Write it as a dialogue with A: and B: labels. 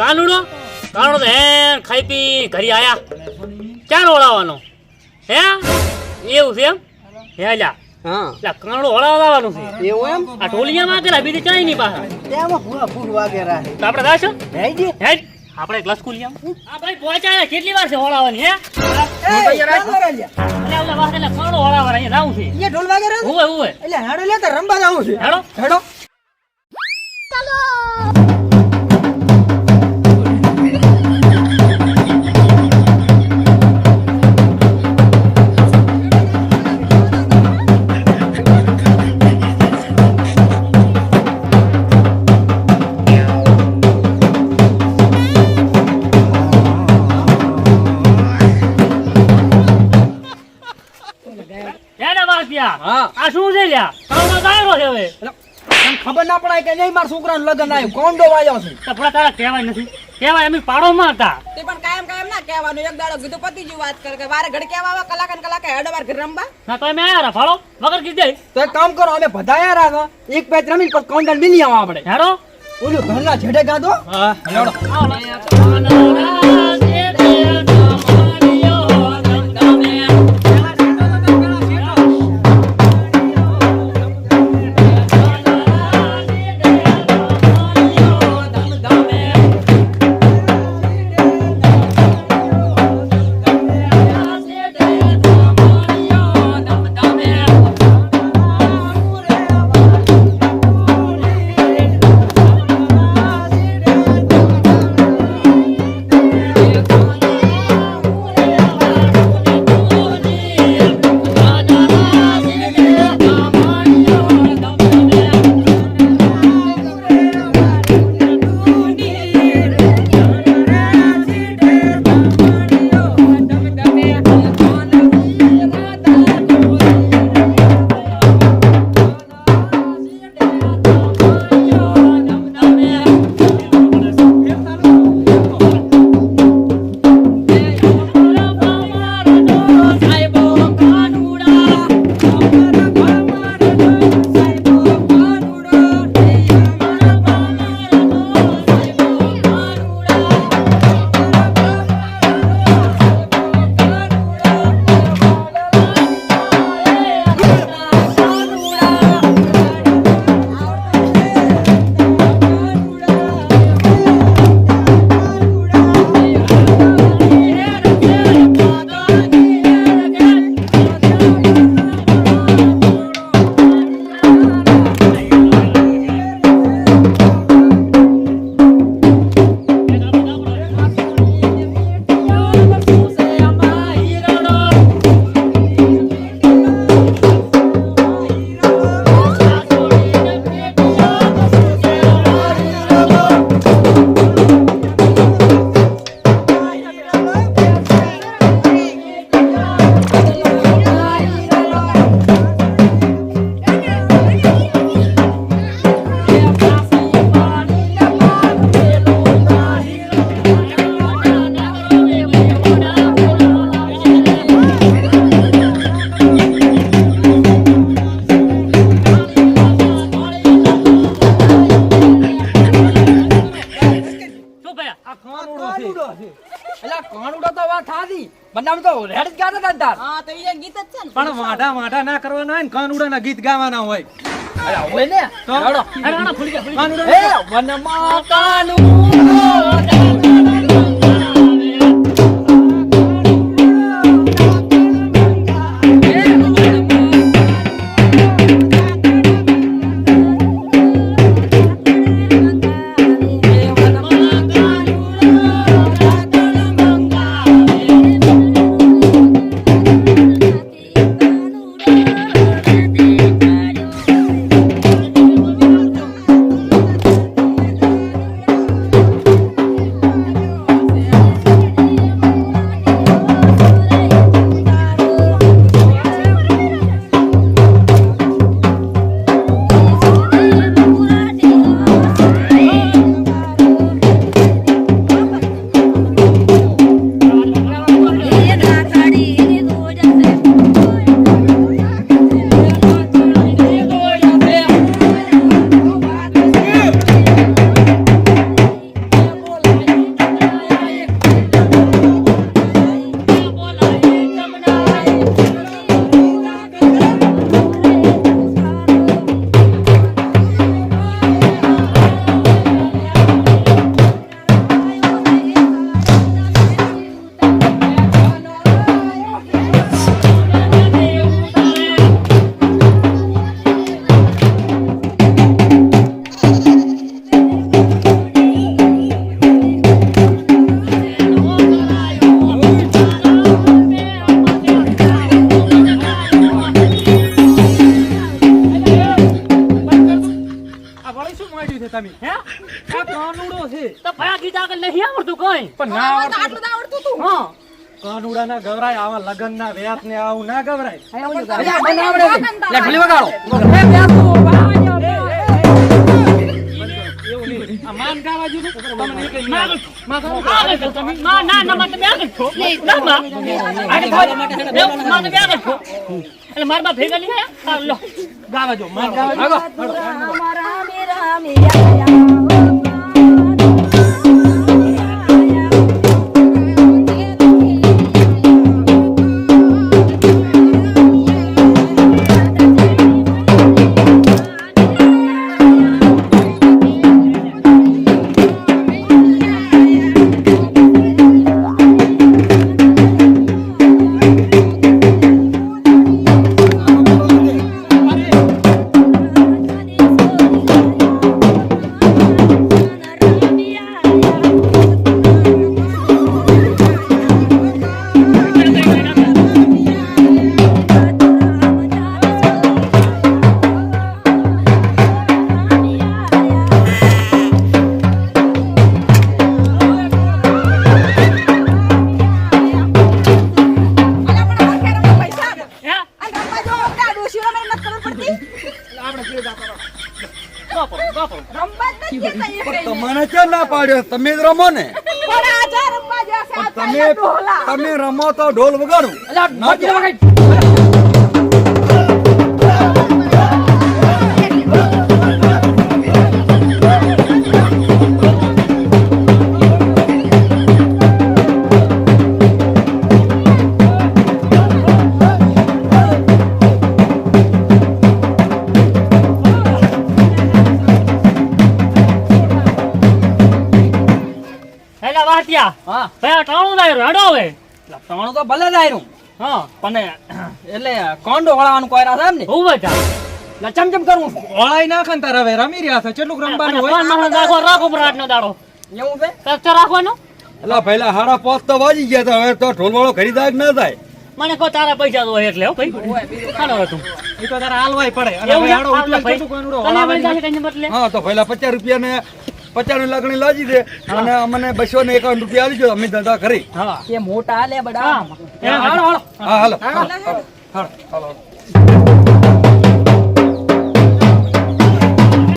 A: કાનુડો? કાનુડો તો ખાઈ પી ઘરે આયા. ક્યાં ઓળાવાનો હે? એવું છે એમ? હે લ્યા
B: હા.
A: કાનુડો ઓળાવવાનું છે.
B: એવું એમ?
A: આ ટોલિયામાં બીજી
B: ફૂલ
A: તો આપણે હે એક આ ભાઈ કેટલી વાર છે ઓળાવવાની હે? એટલે ઓલા વાહે એટલે કાનુડો ઓળાવવા અહીંયા જાવું છે.
B: એ ઢોલ વાગે રે
A: ઉવે ઉવે
B: એટલે હાડો લેતા રંબા જાવું છે.
A: હેડો.
B: હેડો.
A: આ શું છે લ્યા? કાનુડો ગાયરો છે હવે.
B: તને ખબર ના પડાય કે નહીં મારા છોકરાનું લગ્ન આવ્યું કોંડો વાયો છે.
A: તો તારા કહેવાય નથી. કહેવાય એમ પાડોમાં હતા.
C: તે પણ કાયમ કાયમ ના કહેવાનું. એક દાડો કીધું પતિ જેવી વાત કરે કે વારે ઘડ કહેવા આવે કલાક ને કલાક હેડો ઘર રમવા.
A: ના તો અમે આયા ફાળો વગર કીધે.
B: તો એક કામ કરો અમે બધાયા રાખો એક પેચ રમી પછી કોંડલ મિલી આવો આપણે.
A: હેડો.
B: ઓલું ઘરના છેડે ગાધો?
A: હા
B: હેડો. જ ગાતા હતા તાર
C: હા તો એ ગીત જ છે ને.
D: પણ વાઢા વાઢા ના કરવાના હોય ને કાનુડાના ગીત ગાવાના હોય.
B: અરે હોય ને?
A: તો?
D: કાનુડા
B: હે વનમાં કાનુડા
A: નથી આવડતું કઈ
D: પણ ના
C: આમાં તો
D: આવડતું
C: આટલું તો આવડતું તું
A: હા
D: કાનુડા ના ગવરાય આવા લગન ના વ્યાસ ને આવું ના ગવરાય
B: અલ્યા મને આવડે છે. લે ભલી વગાડો
C: એ
D: વ્યાસ નહીં આ માન ગાવા જેવું તમને એક
A: માં આગળ તમે માં ના ના માં તમે છો ના માં આગળ થાઓ. એવું, માં છો એટલે મારા બાપ ભેગા નહીં થયા? લો
D: ગાવા જો માન ગાવા જો
C: અલ્યા, કઈને.
E: તમને ક્યાં ના પાડ્યો? તમે જ રમો ને.
C: પણ
E: તમે તમે રમો તો ઢોલ વગાડું.
B: અલ્યા ઢોલી વગાડ.
A: હેલા
B: હા.
A: ભયા ટાણું દાયરો હેડો હવે.
B: અલ્યા, તો ભલે જ
A: હા.
B: પણ એટલે કોંડો વળાવાનું કોઈ રાસ એમ ને?
A: હું બચા
B: એટલે ચમ ચમ કરવું
D: ઓળાઈ નાખે ને તારે હવે રમી રહ્યા છો. કેટલું રમવાનું હોય.
A: કોણ રાખો રાખો રાતનો દાડો.
B: એવું છે?
A: કચ્ચો રાખવાનો?
E: એટલે પહેલા હાડા પાંચ તો વાજી ગયા તો હવે તો ઢોલ વાળો ખરીદાય કે ના થાય.
A: મને કો તારા પૈસા તો એટલે હો ભાઈ. હાલો તું.
D: એ તો તારા હાલવાય પડે. અને હાડો ઉતલે
A: ભાઈ. બદલે.
E: હા તો પહેલા પચાસ રૂપિયા ને પચાસની લાગણી લાજી દે અને અમને બસો ને એકાવન રૂપિયા આવી ગયો અમે ધંધા કરી.
A: હા.
B: મોટા લે બડા.
A: હા.
B: એ હાલો હાલો.
E: હા હાલો.
C: હાલો, હાલો.
E: હાલો. હાલો.